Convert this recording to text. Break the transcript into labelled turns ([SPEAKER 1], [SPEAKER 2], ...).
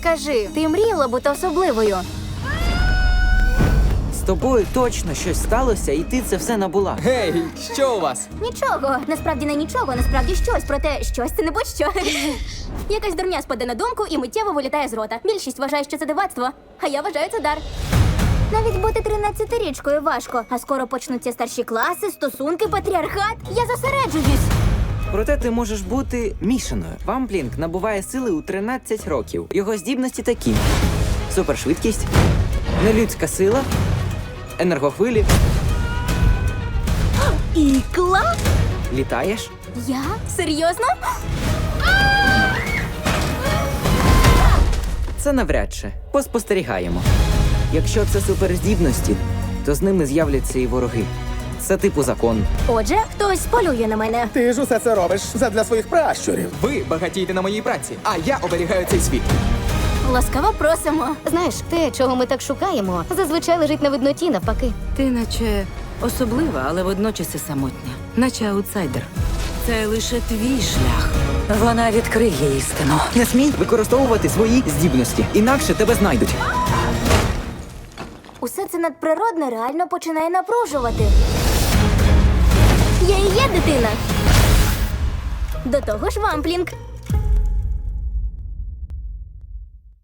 [SPEAKER 1] скажи, ти мріяла бути особливою?
[SPEAKER 2] З тобою точно щось сталося, і ти це все набула.
[SPEAKER 3] Гей, що у вас?
[SPEAKER 4] Нічого, насправді не нічого, насправді щось, проте щось це не будь-що. Якась дурня спаде на думку і миттєво вилітає з рота. Більшість вважає, що це дивацтво, а я вважаю це дар. Навіть бути 13-річкою важко, а скоро почнуться старші класи, стосунки, патріархат. Я зосереджуюсь.
[SPEAKER 2] Проте ти можеш бути мішаною. Вамплінг набуває сили у 13 років. Його здібності такі: супершвидкість, нелюдська сила, енергохвилі,
[SPEAKER 4] Ікла?
[SPEAKER 2] літаєш.
[SPEAKER 4] Я? Серйозно?
[SPEAKER 2] Це навряд чи поспостерігаємо. Якщо це суперздібності, то з ними з'являться і вороги. Це типу закон.
[SPEAKER 4] Отже, хтось полює на мене.
[SPEAKER 5] Ти ж усе це робиш задля своїх пращурів.
[SPEAKER 3] Ви багатієте на моїй праці, а я оберігаю цей світ.
[SPEAKER 4] Ласкаво просимо.
[SPEAKER 6] Знаєш, те, чого ми так шукаємо, зазвичай лежить на видноті навпаки.
[SPEAKER 7] Ти наче особлива, але водночас і самотня, наче аутсайдер. Це лише твій шлях. Вона відкриє істину.
[SPEAKER 2] Не смій використовувати свої здібності, інакше тебе знайдуть.
[SPEAKER 4] Усе це надприродне реально починає напружувати. Дитина. До того ж, вамплінг.